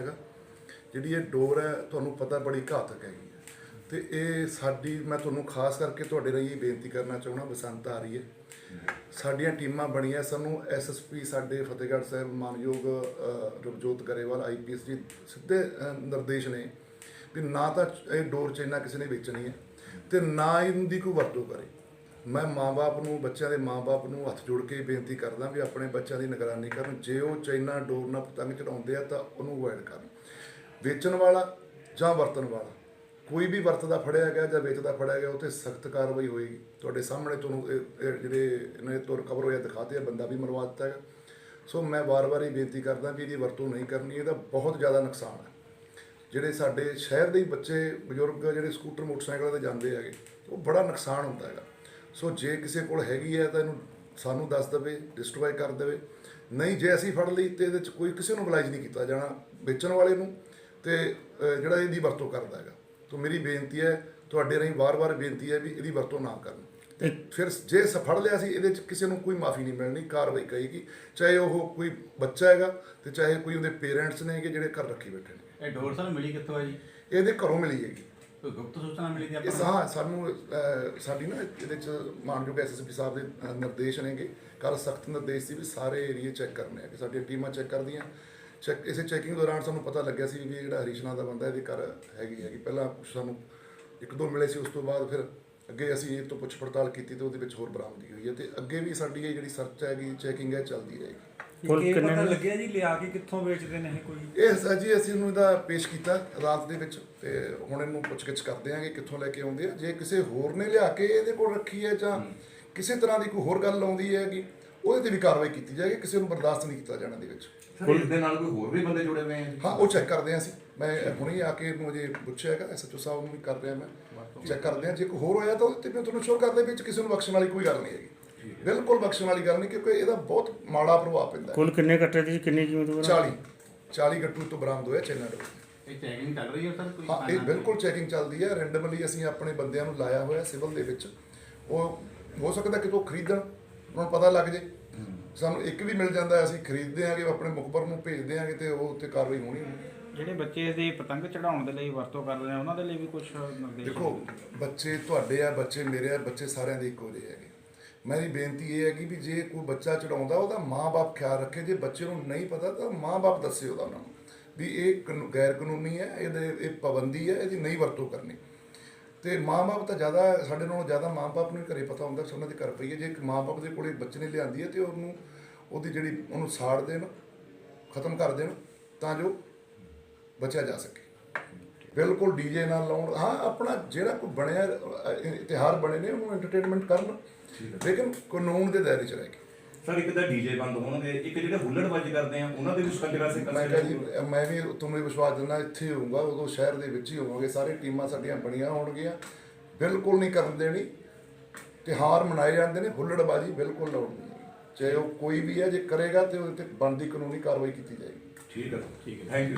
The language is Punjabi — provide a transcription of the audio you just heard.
ਦਿੱਤਾ ਹੈਗਾ। ਜਿਹੜੀ ਇਹ ਡੋਰ ਹੈ ਤੁਹਾਨੂੰ ਪਤਾ ਬੜੀ ਘਾਤਕ ਹੈਗੀ ਹੈ। ਤੇ ਇਹ ਸਾਡੀ ਮੈਂ ਤੁਹਾਨੂੰ ਖਾਸ ਕਰਕੇ ਤੁਹਾਡੇ ਰਾਹੀਂ ਇਹ ਬੇਨਤੀ ਕਰਨਾ ਚਾਹੁੰਦਾ ਬਸੰਤ ਆ ਰਹੀ ਹੈ। ਸਾਡੀਆਂ ਟੀਮਾਂ ਬਣੀਆਂ ਸਾਨੂੰ ਐਸਐਸਪੀ ਸਾਡੇ ਫਤਿਹਗੜ੍ਹ ਸਾਹਿਬ ਮਾਨਯੋਗ ਅ, ਰਵਜੋਤ ਗਰੇਵਾਲ ਆਈਪੀਐਸ ਜੀ ਸਿੱਧੇ ਨਿਰਦੇਸ਼ ਨੇ ਵੀ ਨਾ ਤਾਂ ਇਹ ਡੋਰ ਚੈਨਾ ਕਿਸੇ ਨੇ ਵੇਚਣੀ ਹੈ ਤੇ ਨਾ ਇਹਦੀ ਕੋਈ ਵਰਤੋਂ ਕਰੇ। ਮੈਂ ਮਾਂ-ਬਾਪ ਨੂੰ, ਬੱਚਿਆਂ ਦੇ ਮਾਂ-ਬਾਪ ਨੂੰ ਹੱਥ ਜੋੜ ਕੇ ਬੇਨਤੀ ਕਰਦਾ ਵੀ ਆਪਣੇ ਬੱਚਿਆਂ ਦੀ ਨਿਗਰਾਨੀ ਕਰਨ। ਜੇ ਉਹ ਚਾਈਨਾ ਡੋਰ ਨਾਲ ਪਤੰਗ ਚੜਾਉਂਦੇ ਆ ਤਾਂ ਉਹਨੂੰ ਅਵੋਇਡ ਕਰਨ। ਵੇਚਣ ਵਾਲਾ ਜਾਂ ਵਰਤਣ ਵਾਲਾ, ਕੋਈ ਵੀ ਵਰਤਦਾ ਫੜਿਆ ਗਿਆ ਜਾਂ ਵੇਚਦਾ ਫੜਿਆ ਗਿਆ, ਉਹ ਸਖਤ ਕਾਰਵਾਈ ਹੋਏਗੀ। ਤੁਹਾਡੇ ਸਾਹਮਣੇ ਤੁਹਾਨੂੰ ਜਿਹੜੇ ਇਹਨੇ ਤੋਂ ਰਿਕਵਰ ਹੋਇਆ ਦਿਖਾਤੇ ਆ, ਬੰਦਾ ਵੀ ਮਰਵਾ ਦਿੱਤਾ ਹੈਗਾ। ਸੋ ਮੈਂ ਵਾਰ-ਵਾਰ ਇਹ ਬੇਨਤੀ ਕਰਦਾ ਵੀ ਇਹਦੀ ਵਰਤੋਂ ਨਹੀਂ ਕਰਨੀ, ਇਹਦਾ ਬਹੁਤ ਜ਼ਿਆਦਾ ਨੁਕਸਾਨ ਹੈ। ਜਿਹੜੇ ਸਾਡੇ ਸ਼ਹਿਰ ਦੇ ਬੱਚੇ, ਬਜ਼ੁਰਗ ਜਿਹੜੇ ਸਕੂਟਰ, ਮੋਟਰਸਾਈਕਲਾਂ ਤੇ ਜਾਂਦੇ ਹੈਗੇ, ਉਹ ਬੜਾ ਨੁਕਸਾਨ ਹੁੰਦਾ ਹੈਗਾ। ਸੋ ਜੇ ਕਿਸੇ ਕੋਲ ਹੈਗੀ ਹੈ ਤਾਂ ਇਹਨੂੰ ਸਾਨੂੰ ਦੱਸ ਦੇਵੇ ਡਿਸਟਰੋਏ ਕਰ ਦੇਵੇ। ਨਹੀਂ ਜੇ ਅਸੀਂ ਫੜ ਲਈ ਤੇ ਇਹਦੇ ਚ ਕੋਈ ਕਿਸੇ ਨੂੰ ਬਲਾਈਜ ਨਹੀਂ ਕੀਤਾ ਜਾਣਾ ਵੇਚਣ ਵਾਲੇ ਨੂੰ ਤੇ ਜਿਹੜਾ ਇਹਦੀ ਵਰਤੋਂ ਕਰਦਾ ਹੈਗਾ। ਤੋਂ ਮੇਰੀ ਬੇਨਤੀ ਹੈ ਤੁਹਾਡੇ ਰਾਹੀਂ ਵਾਰ-ਵਾਰ ਬੇਨਤੀ ਹੈ ਵੀ ਇਹਦੀ ਵਰਤੋਂ ਨਾ ਕਰਨ। ਤੇ ਫਿਰ ਜੇ ਸ ਫੜ ਲਿਆ ਸੀ ਇਹਦੇ ਚ ਕਿਸੇ ਨੂੰ ਕੋਈ ਮਾਫੀ ਨਹੀਂ ਮਿਲਣੀ ਕਾਰਵਾਈ ਕਹੇਗੀ ਚਾਹੇ ਉਹ ਕੋਈ ਬੱਚਾ ਹੈਗਾ ਤੇ ਚਾਹੇ ਕੋਈ ਉਹਦੇ ਪੇਰੈਂਟਸ ਨੇ ਕਿ ਜਿਹੜੇ ਘਰ ਰੱਖੀ ਬੈਠੇ ਨੇ। ਇਹ ਡੋਰ ਸਾਨੂੰ ਮਿਲੀ ਕਿੱਥੋਂ ਆ ਜੀ? ਇਹਦੇ ਘਰੋਂ ਮਿਲੀ ਹੈਗੀ। ਕੋਈ ਗੁਪਤ ਸੂਚਨਾ ਮਿਲੀ ਆਪਾਂ ਨੂੰ? ਹਾਂ ਸਾਨੂੰ ਅਹ, ਸਾਡੀ ਨਾ ਇਹਦੇ ਚ ਮਾਨਯੋਗ ਐਸਐਸਪੀ ਸਾਹਿਬ ਦੇ ਅਹ, ਨਿਰਦੇਸ਼ ਨੇਗੇ। ਕੱਲ ਸਖਤ ਨਿਰਦੇਸ਼ ਸੀ ਵੀ ਸਾਰੇ ਏਰੀਏ ਚੈੱਕ ਕਰਨੇ ਆ ਕਿ ਸਾਡੀਆਂ ਟੀਮਾਂ ਚੈੱਕ ਕਰਦੀਆਂ। ਚੈੱਕ ਇਸੇ ਚੈਕਿੰਗ ਦੌਰਾਨ ਸਾਨੂੰ ਪਤਾ ਲੱਗਿਆ ਸੀ ਵੀ ਇਹ ਜਿਹੜਾ ਹਰੀਸ਼ ਨਾਂ ਦਾ ਬੰਦਾ ਇਹਦੇ ਘਰ ਹੈਗੀ ਹੈਗੀ। ਪਹਿਲਾਂ ਕੁਛ ਸਾਨੂੰ ਇੱਕ ਦੋ ਮਿਲੇ ਸੀ ਉਸ ਤੋਂ ਬਾਅਦ ਫਿਰ ਅੱਗੇ ਅਸੀਂ ਇਹ ਤੋਂ ਪੁੱਛ ਪੜਤਾਲ ਕੀਤੀ ਤੇ ਉਹਦੇ ਵਿੱਚ ਹੋਰ ਬਰਾਮਦੀ ਹੋਈ ਹੈ। ਤੇ ਅੱਗੇ ਵੀ ਸਾਡੀ ਇਹ ਜਿਹੜੀ ਸਰਚ ਹੈਗੀ ਚੈਕਿੰਗ ਹੈ ਚੱਲਦੀ ਰਹੇਗੀ। ਕੁੱਲ ਇਹ ਕਿੰਨੇ ਪਤਾ ਨੇ? ਲੱਗਿਆ ਜੀ ਲਿਆ ਕੇ ਕਿੱਥੋਂ ਵੇਚਦੇ ਨੇ ਇਹ ਕੋਈ? ਇਹ ਸਾਜੀ ਅਸੀਂ ਉਹਨੂੰ ਇਹਦਾ ਪੇਸ਼ ਕੀਤਾ ਅਦਾਲਤ ਦੇ ਵਿੱਚ ਤੇ ਹੁਣ ਇਹਨੂੰ ਪੁੱਛਗਿੱਛ ਕਰਦੇ ਆਂਗੇ ਕਿੱਥੋਂ ਲੈ ਕੇ ਆਉਂਦੇ ਆ। ਜੇ ਕਿਸੇ ਹੋਰ ਨੇ ਲਿਆ ਕੇ ਇਹਦੇ ਕੋਲ ਰੱਖੀ ਹੈ ਜਾਂ ਕਿਸੇ ਤਰ੍ਹਾਂ ਦੀ ਕੋਈ ਹੋਰ ਗੱਲ ਆਉਂਦੀ ਹੈਗੀ ਉਹਦੇ ਤੇ ਵੀ ਕਾਰਵਾਈ ਕੀਤੀ ਜਾਏਗੀ ਕਿਸੇ ਨੂੰ ਬਰਦਾਸ਼ਤ ਨਹੀਂ ਕੀਤਾ ਜਾਣਾ ਦੇ ਵਿੱਚ। ਸਰ ਇਸ ਦੇ ਨਾਲ ਕੋਈ ਹੋਰ ਵੀ ਬੰਦੇ ਜੁੜੇ ਹੋਏ ਆ ਜੀ ਹਾਂ ਉਹ ਚੈੱਕ ਕਰਦੇ ਹਾਂ ਅਸੀਂ। ਮੈਂ ਹੁਣੇ ਆ ਕੇ ਇਹਨੂੰ ਅਜੇ ਪੁੱਛਿਆ ਹੈਗਾ ਐਸਐਚਓ ਸਾਹਿਬ ਨੂੰ ਵੀ ਕਰ ਰਿਹਾ ਮੈਂ। ਚੈੱਕ ਕਰਦੇ ਹਾਂ। ਜੇ ਕੋਈ ਹੋਰ ਹੋਇਆ ਤਾਂ ਉਹਦੇ ਤੇ ਮੈਂ ਤੁਹਾਨੂੰ ਸ਼ੋਰ ਕਰਦੇ ਵਿੱਚ ਕਿਸੇ ਨੂੰ ਬਖਸ਼ਣ ਵਾਲੀ ਕੋਈ ਗੱਲ ਨਹੀਂ ਹੈਗੀ। ਬਿਲਕੁਲ ਬਖਸ਼ਣ ਵਾਲੀ ਗੱਲ ਨਹੀਂ ਕਿਉਂਕਿ ਇਹਦਾ ਬਹੁਤ ਮਾੜਾ ਪ੍ਰਭਾਵ ਪੈਂਦਾ ਹੈ। ਕੁੱਲ ਕਿੰਨੇ ਕੱਟੇ ਦੀ ਕਿੰਨੀ ਕੀਮਤ ਵਗੈਰਾ 40 40 ਗੱਟੂ ਤੋਂ ਬਰਾਮਦ ਹੋਇਆ ਚੈਨਾ ਡੋਰ ਇਹ ਚੈਕਿੰਗ ਚੱਲ ਰਹੀ ਹੈ ਸਰ ਕੋਈ ਹਾਂ ਇਹ ਬਿਲਕੁਲ ਚੈਕਿੰਗ ਚੱਲਦੀ ਹੈ। ਰੈਂਡਮਲੀ ਅਸੀਂ ਆਪਣੇ ਬੰਦਿਆਂ ਨੂੰ ਲਾਇਆ ਹੋਇਆ ਸਿਵਲ ਦੇ ਵਿੱਚ। ਉਹ ਹੋ ਸਕਦਾ ਕਿ ਉਹ ਖਰੀਦਣ ਉਹਨਾਂ ਨੂੰ ਪਤਾ ਲੱਗ ਜੇ। ਸਾਨੂੰ ਇੱਕ ਵੀ ਮਿਲ ਜਾਂਦਾ ਅਸੀਂ ਖਰੀਦਦੇ ਆਂਗੇ ਆਪਣੇ ਮੁਖਬਰ ਨੂੰ ਭੇਜਦੇ ਆਂਗੇ ਤੇ ਉਹ ਤੇ ਕਾਰਵਾਈ ਹੋਣੀ ਹੋਣੀ ਜਿਹੜੇ ਬੱਚੇ ਦੀ ਪਤੰਗ ਚੜਾਉਣ ਦੇ ਲਈ ਵਰਤੋਂ ਕਰਦੇ ਨੇ ਉਹਨਾਂ ਦੇ ਲਈ ਵੀ ਕੁਝ ਨਿਰਦੇਸ਼? ਦੇਖੋ ਬੱਚੇ ਤੁਹਾਡੇ ਆ ਬੱਚੇ ਮੇਰੇ ਆ ਬੱਚੇ ਸਾਰਿਆਂ ਦੇ ਇੱਕੋ ਜਿਹੇ ਹੈਗੇ। ਮੇਰੀ ਬੇਨਤੀ ਇਹ ਹੈਗੀ ਵੀ ਜੇ ਕੋਈ ਬੱਚਾ ਚੜਾਉਂਦਾ, ਉਹਦਾ ਮਾਂ-ਬਾਪ ਖਿਆਲ ਰੱਖੇ। ਜੇ ਬੱਚੇ ਨੂੰ ਨਹੀਂ ਪਤਾ, ਤਾਂ ਮਾਂ-ਬਾਪ ਦੱਸੇ ਉਹਦਾ ਉਹਨਾਂ ਨੂੰ ਵੀ ਇਹ ਕਾਨੂ- ਗੈਰ ਕਾਨੂੰਨੀ ਹੈ, ਇਹਦੇ, ਇਹ ਪਾਬੰਦੀ ਹੈ, ਇਹਦੀ ਨਹੀਂ ਵਰਤੋਂ ਕਰਨੀ। ਤੇ ਮਾਂ-ਬਾਪ ਤਾਂ ਜ਼ਿਆਦਾ, ਸਾਡੇ ਨਾਲੋਂ ਜ਼ਿਆਦਾ ਮਾਂ-ਬਾਪ ਨੂੰ ਹੀ ਘਰੇ ਪਤਾ ਹੁੰਦਾ ਕਿ ਉਹਨਾਂ ਦੇ ਘਰ ਪਈ ਹੈ ਜੇ ਇੱਕ ਮਾਂ-ਬਾਪ ਦੇ ਕੋਲੇ ਬੱਚੇ ਨੇ ਲਿਆਂਦੀ ਹੈ ਤੇ ਉਹਨੂੰ, ਉਹਦੀ ਜਿਹੜੀ, ਉਹਨੂੰ ਸਾੜ ਦੇਣ, ਖਤਮ ਕਰ ਦੇਣ, ਤਾਂ ਜੋ ਬਚਿਆ ਜਾ ਸਕੇ। ਬਿਲਕੁਲ ਡੀਜੇ ਨਾਲ ਲਾਉਣ। ਹਾਂ ਆਪਣਾ ਜਿਹੜਾ ਕੋਈ ਬਣਿਆ ਇਤਿਹਾਰ ਬਣੇ ਨੇ ਉਹਨੂੰ ਐਂਟਰਟੇਨਮੈਂਟ ਕਰਨ। ਲੇਕਿਨ ਕਾਨੂੰਨ ਦੇ ਦਾਇਰੇ 'ਚ ਰਹਿ ਕੇ। ਸਰ ਇੱਕ ਤਾਂ ਡੀਜੇ ਬੰਦ ਹੋਣਗੇ ਇੱਕ ਜਿਹੜੇ ਹੁੱਲੜਬਾਜ਼ੀ ਕਰਦੇ ਆ ਉਹਨਾਂ ਦੇ ਵੀ ਸਕੰਜਰਾ ਸੇ ਜੀ ਮੈਂ ਵੀ ਤੁਹਾਨੂੰ ਵਿਸ਼ਵਾਸ ਦਿੰਦਾ ਇੱਥੇ ਹੋਊਗਾ ਉਦੋਂ ਸ਼ਹਿਰ ਦੇ ਵਿੱਚ ਹੀ ਹੋਵਾਂਗੇ ਸਾਰੇ ਟੀਮਾਂ ਸਾਡੀਆਂ ਬਣੀਆਂ ਹੋਣਗੀਆਂ। ਬਿਲਕੁਲ ਨਹੀਂ ਕਰਨ ਦੇਣੀ। ਤਿਉਹਾਰ ਮਨਾਏ ਜਾਂਦੇ ਨੇ ਹੁੱਲੜਬਾਜ਼ੀ ਬਿਲਕੁਲ ਲਾਉਣੀ ਚਾਹੇ ਉਹ ਕੋਈ ਵੀ ਹੈ ਜੇ ਕਰੇਗਾ ਤੇ ਉਹਦੇ ਤੇ ਬਣਦੀ ਕਾਨੂੰਨੀ ਕਾਰਵਾਈ ਕੀਤੀ ਜਾਏਗੀ। ਠੀਕ ਹੈ। ਠੀਕ ਹੈ। Thank you